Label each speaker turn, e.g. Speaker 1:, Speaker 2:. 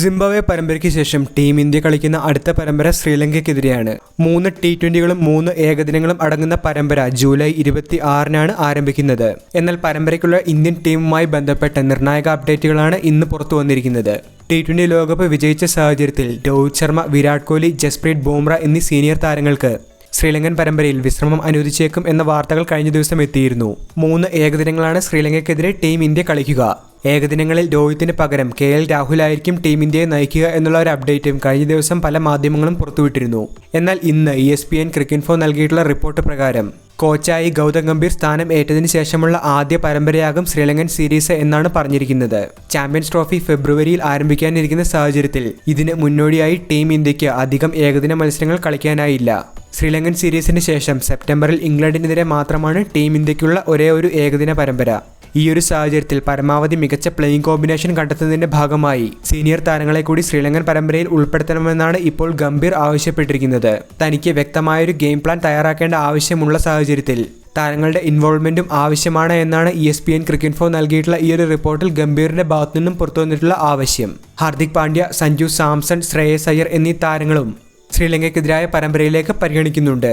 Speaker 1: Zimbabwe പരമ്പരയ്ക്ക് ശേഷം team India കളിക്കുന്ന അടുത്ത പരമ്പര ശ്രീലങ്കയ്ക്കെതിരെയാണ്. മൂന്ന് ടി ട്വന്റികളും മൂന്ന് ഏകദിനങ്ങളും അടങ്ങുന്ന പരമ്പര ജൂലൈ ഇരുപത്തി ആറിനാണ് ആരംഭിക്കുന്നത്. എന്നാൽ പരമ്പരയ്ക്കുള്ള ഇന്ത്യൻ ടീമുമായി ബന്ധപ്പെട്ട നിർണായക അപ്ഡേറ്റുകളാണ് ഇന്ന് പുറത്തു വന്നിരിക്കുന്നത്. ടി ട്വന്റി ലോകകപ്പ് വിജയിച്ച സാഹചര്യത്തിൽ രോഹിത് ശർമ്മ വിരാട് കോഹ്ലി ജസ്പ്രീത് ബുംറ എന്നീ സീനിയർ താരങ്ങൾക്ക് ശ്രീലങ്കൻ പരമ്പരയിൽ വിശ്രമം അനുവദിച്ചേക്കും എന്ന വാർത്തകൾ കഴിഞ്ഞ ദിവസം എത്തിയിരുന്നു. മൂന്ന് ഏകദിനങ്ങളാണ് ശ്രീലങ്കയ്ക്കെതിരെ ടീം ഇന്ത്യ കളിക്കുക. ഏകദിനങ്ങളിൽ രോഹിത്തിന് പകരം കെ എൽ രാഹുലായിരിക്കും ടീം ഇന്ത്യയെ നയിക്കുക എന്നുള്ള ഒരു അപ്ഡേറ്റും കഴിഞ്ഞ ദിവസം പല മാധ്യമങ്ങളും പുറത്തുവിട്ടിരുന്നു. എന്നാൽ ഇന്ന് E S P N Cricinfo നൽകിയിട്ടുള്ള റിപ്പോർട്ട് പ്രകാരം കോച്ചായി ഗൗതം ഗംഭീർ സ്ഥാനം ഏറ്റതിനു ശേഷമുള്ള ആദ്യ പരമ്പരയാകും ശ്രീലങ്കൻ സീരീസ് എന്നാണ് പറഞ്ഞിരിക്കുന്നത്. ചാമ്പ്യൻസ് ട്രോഫി ഫെബ്രുവരിയിൽ ആരംഭിക്കാനിരിക്കുന്ന സാഹചര്യത്തിൽ ഇതിന് മുന്നോടിയായി ടീം ഇന്ത്യയ്ക്ക് അധികം ഏകദിന മത്സരങ്ങൾ കളിക്കാനായില്ല. ശ്രീലങ്കൻ സീരീസിന് ശേഷം സെപ്റ്റംബറിൽ ഇംഗ്ലണ്ടിനെതിരെ മാത്രമാണ് ടീം ഇന്ത്യക്കുള്ള ഒരേ ഒരു ഏകദിന പരമ്പര. ഈ ഒരു സാഹചര്യത്തിൽ പരമാവധി മികച്ച പ്ലേയിങ് കോമ്പിനേഷൻ കണ്ടെത്തുന്നതിന്റെ ഭാഗമായി സീനിയർ താരങ്ങളെ കൂടി ശ്രീലങ്കൻ പരമ്പരയിൽ ഉൾപ്പെടുത്തണമെന്നാണ് ഇപ്പോൾ ഗംഭീർ ആവശ്യപ്പെട്ടിരിക്കുന്നത്. തനിക്ക് വ്യക്തമായൊരു ഗെയിം പ്ലാൻ തയ്യാറാക്കേണ്ട ആവശ്യമുള്ള സാഹചര്യത്തിൽ താരങ്ങളുടെ ഇൻവോൾവ്മെന്റും ആവശ്യമാണ് എന്നാണ് E S P N Cricinfo നൽകിയിട്ടുള്ള ഈ ഒരു റിപ്പോർട്ടിൽ ഗംഭീറിന്റെ ഭാഗത്തു നിന്നും പുറത്തു വന്നിട്ടുള്ള ആവശ്യം. ഹാർദിക് പാണ്ഡ്യ സഞ്ജു സാംസൺ ശ്രേയസ് അയ്യർ എന്നീ താരങ്ങളും ശ്രീലങ്കയ്ക്കെതിരായ പരമ്പരയിലേക്ക് പരിഗണിക്കുന്നുണ്ട്.